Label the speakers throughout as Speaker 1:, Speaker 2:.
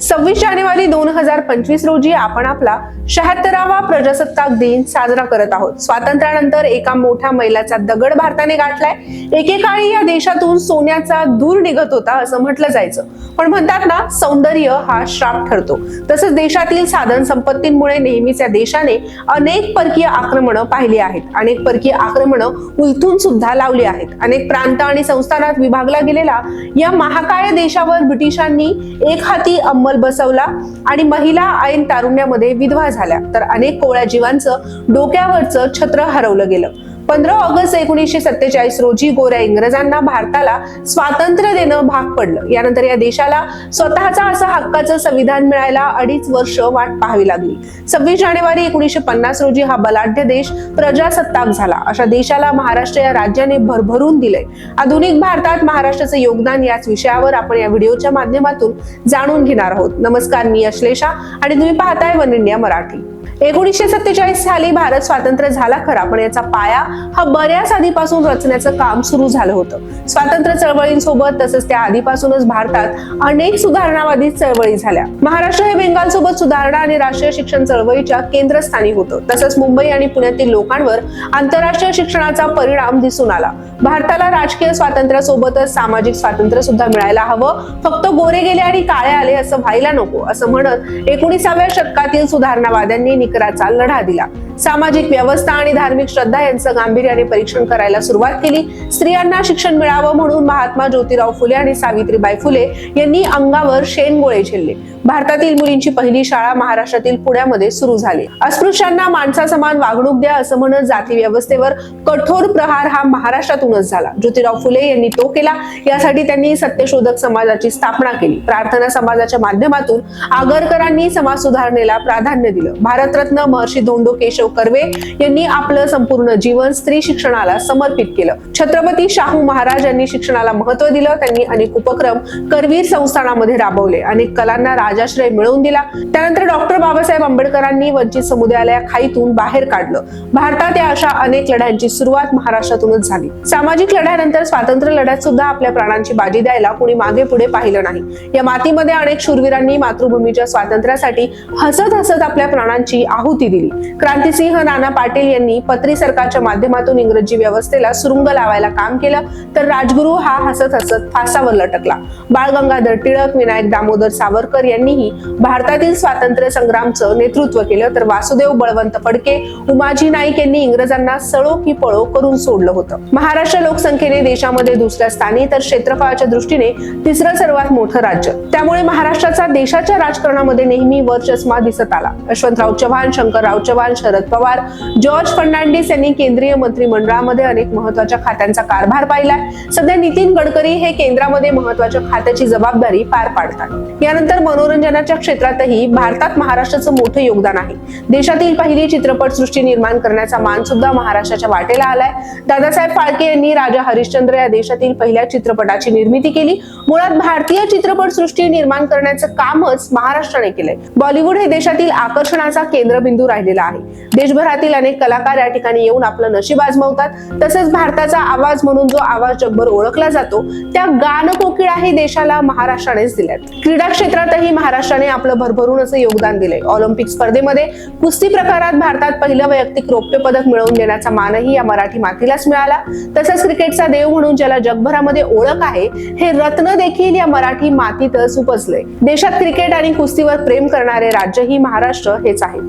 Speaker 1: सव्वीस जानेवारी दोन हजार पंचवीस रोजी आपण आपला शहात्तरावा प्रजासत्ताक दिन साजरा करत आहोत. स्वातंत्र्यानंतर एका मोठ्या मैलाचा दगड भारताने गाठलाय. एकेकाळी या देशातून सोन्याचा दूर निघत होता असं म्हटलं जायचं. पण म्हणतात ना सौंदर्य हा श्राप ठरतो. तसंच देशातील साधन संपत्तींमुळे नेहमीच या देशाने अनेक परकीय आक्रमणं पाहिली आहेत. अनेक परकीय आक्रमणं उलथून सुद्धा लावली आहेत. अनेक प्रांत आणि संस्थानात विभागला गेलेला या महाकाय देशावर ब्रिटिशांनी एक हाती अंमल बसवला आणि महिला ऐन तारुण्यामध्ये विधवा झाल्या. तर अनेक कोवळ्या जीवांचं डोक्यावरचं छत्र हरवलं गेलं. पंधरा ऑगस्ट एकोणीसशे सत्तेचाळीस रोजी गोऱ्या इंग्रजांना भारताला स्वातंत्र्य देणं भाग पडलं. यानंतर या देशाला स्वतःचा असं हक्काचं संविधान मिळायला अडीच वर्ष वाट पाहावी लागली. सव्वीस जानेवारी एकोणीसशे पन्नास रोजी हा बलाढ्य देश प्रजासत्ताक झाला. अशा देशाला महाराष्ट्र या राज्याने भरभरून दिलंय. आधुनिक भारतात महाराष्ट्राचं योगदान याच विषयावर आपण या व्हिडिओच्या माध्यमातून जाणून घेणार आहोत. नमस्कार मी अश्लेषा आणि तुम्ही पाहताय वन इंडिया मराठी. एकोणीसशे सत्तेचाळीस साली भारत स्वातंत्र्य झाला खरा पण याचा पाया हा बऱ्याच आधीपासून रचण्याचं काम सुरू झालं होतं. स्वातंत्र्य चळवळींसोबत तसंच त्या आधीपासूनच भारतात अनेक सुधारणावादी चळवळी झाल्या. महाराष्ट्र हे बेंगाल सोबत सुधारणा आणि राष्ट्रीय शिक्षण चळवळीच्या केंद्रस्थानी होतं. तसंच मुंबई आणि पुण्यातील लोकांवर आंतरराष्ट्रीय शिक्षणाचा परिणाम दिसून आला. भारताला राजकीय स्वातंत्र्यासोबतच सामाजिक स्वातंत्र्य सुद्धा मिळायला हवं. फक्त गोरे गेले आणि काळे आले असं व्हायला नको असं म्हणत एकोणीसाव्या शतकातील सुधारणावाद्यांनी निकराचा लढा दिला. सामाजिक व्यवस्था आणि धार्मिक श्रद्धा यांचं गांभीर्याने परीक्षण करायला सुरुवात केली. स्त्रियांना शिक्षण मिळावं म्हणून महात्मा ज्योतिराव फुले आणि सावित्रीबाई फुले यांनी अंगावर शेणगोळे झेलले. भारतातील मुलींची पहिली शाळा महाराष्ट्रातील पुण्यामध्ये सुरू झाली. अस्पृश्यांना माणसासमान वागणूक द्या असं म्हणत जाती व्यवस्थेवर कठोर प्रहार हा महाराष्ट्रातूनच झाला. ज्योतिराव फुले यांनी तो केला. यासाठी त्यांनी सत्यशोधक समाजाची स्थापना केली. प्रार्थना समाजाच्या माध्यमातून आगरकरांनी समाज सुधारणेला प्राधान्य दिलं. भारतरत्न महर्षी धोंडो केशव केशव कर्वे यांनी आपलं संपूर्ण जीवन स्त्री शिक्षणाला समर्पित केलं. छत्रपती शाहू महाराज यांनी शिक्षणाला महत्त्व दिलं. त्यांनी अनेक उपक्रम करवीर संस्थानामध्ये राबवले. अनेक कलांना राजाश्रय मिळवून दिला. त्यानंतर डॉक्टर बाबासाहेब आंबेडकरांनी वंचित समुदायाला खाईतून बाहेर काढलं. भारतात या अशा अनेक लढ्यांची सुरुवात महाराष्ट्रातूनच झाली. सामाजिक लढ्यानंतर स्वातंत्र्य लढ्यात सुद्धा आपल्या प्राणांची बाजी द्यायला कोणी मागे पुढे पाहिलं नाही. या मातीमध्ये अनेक शूरवीरांनी मातृभूमीच्या स्वातंत्र्यासाठी हसत हसत आपल्या प्राणांची आहुती दिली. क्रांती क्रांतिसिंह नाना पाटील यांनी पत्री सरकारच्या माध्यमातून इंग्रजी व्यवस्थेला सुरुंग लावायला काम केलं तर राजगुरू हा हसत हसत फासावर लटकला. बाळ गंगाधर टिळक विनायक दामोदर सावरकर यांनीही भारतातील स्वातंत्र्य संग्रामचं नेतृत्व केलं तर वासुदेव बळवंत फडके उमाजी नाईक यांनी इंग्रजांना सळो की पळो करून सोडलं होतं. महाराष्ट्र लोकसंख्येने देशामध्ये दुसऱ्या स्थानी तर क्षेत्रफळाच्या दृष्टीने तिसरं सर्वात मोठं राज्य. त्यामुळे महाराष्ट्राचा देशाच्या राजकारणामध्ये नेहमी वरचष्मा दिसत आला. यशवंतराव चव्हाण शंकरराव चव्हाण शरद पवार जॉर्ज फर्नांडिस यांनी केंद्रीय मंत्रिमंडळामध्ये अनेक महत्त्वाच्या खात्यांचा कारभार पाहिलाय. सध्या नितीन गडकरी हे केंद्रामध्ये महत्त्वाच्या खात्याची जबाबदारी पार पाडतात. यानंतर मनोरंजनाच्या क्षेत्रातही भारतात महाराष्ट्राचं मोठं योगदान आहे. देशातील पहिली चित्रपट सृष्टी निर्माण करण्याचा मान सुद्धा महाराष्ट्राच्या वाटेला आलाय. दादासाहेब फाळके यांनी राजा हरिश्चंद्र या देशातील पहिल्या चित्रपटाची निर्मिती केली. मुळात भारतीय चित्रपट सृष्टी निर्माण करण्याचं कामच महाराष्ट्राने केलंय. बॉलिवूड हे देशातील आकर्षणाचा केंद्रबिंदू राहिलेला आहे. देशभरातील अनेक कलाकार या ठिकाणी येऊन आपलं नशीब आजमावतात. तसंच भारताचा आवाज म्हणून जो आवाज जगभर ओळखला जातो त्या गानकोकिळाही देशाला महाराष्ट्रानेच दिल्यात. क्रीडा क्षेत्रातही महाराष्ट्राने आपलं भरभरून असं योगदान दिलंय. ऑलिम्पिक स्पर्धेमध्ये कुस्ती प्रकारात भारतात पहिलं वैयक्तिक रौप्य पदक मिळवून देण्याचा मानही या मराठी मातीलाच मिळाला. तसंच क्रिकेटचा देव म्हणून ज्याला जगभरामध्ये ओळख आहे हे रत्न देखील या मराठी मातीतच उपजलंय. देशात क्रिकेट आणि कुस्तीवर प्रेम करणारे राज्य ही महाराष्ट्र हेच आहे.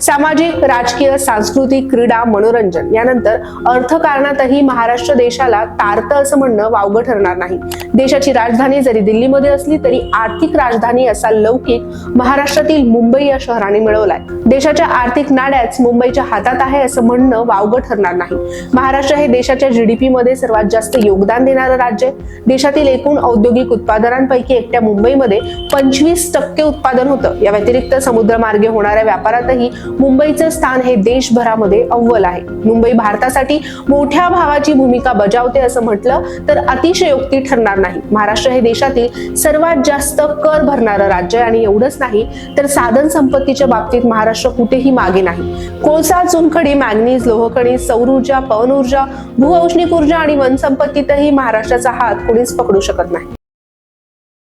Speaker 1: सामाजिक राजकीय सांस्कृतिक क्रीडा मनोरंजन यानंतर अर्थकारणातही महाराष्ट्र देशाला तारतं असं म्हणणं वावगं ठरणार नाही. देशाची राजधानी जरी दिल्लीमध्ये असली तरी आर्थिक राजधानी असा लौकिक महाराष्ट्रातील मुंबई या शहराने मिळवलाय. देशाच्या आर्थिक नाड्याच मुंबईच्या हातात आहे असं म्हणणं वावगं ठरणार नाही. महाराष्ट्र हे देशाच्या जीडीपी मध्ये सर्वात जास्त योगदान देणारं राज्य आहे. देशातील एकूण औद्योगिक उत्पादनांपैकी एकट्या मुंबईमध्ये पंचवीस टक्के उत्पादन होतं. या व्यतिरिक्त समुद्रमार्गे होणाऱ्या व्यापारातही मुंबईचं स्थान हे देशभरामध्ये अव्वल आहे. मुंबई भारतासाठी मोठ्या भावाची भूमिका बजावते असं म्हटलं तर अतिशयोक्ती ठरणार नाही. महाराष्ट्र हे देशातील सर्वात जास्त कर भरणारं राज्य आहे आणि एवढंच नाही तर साधन संपत्तीच्या बाबतीत महाराष्ट्र कुठेही मागे नाही. कोळसा चुनखडी मॅग्नीज लोहखडी सौर ऊर्जा पवन ऊर्जा भूऔष्णिक ऊर्जा आणि वनसंपत्तीतही महाराष्ट्राचा हात कोणीच पकडू शकत नाही.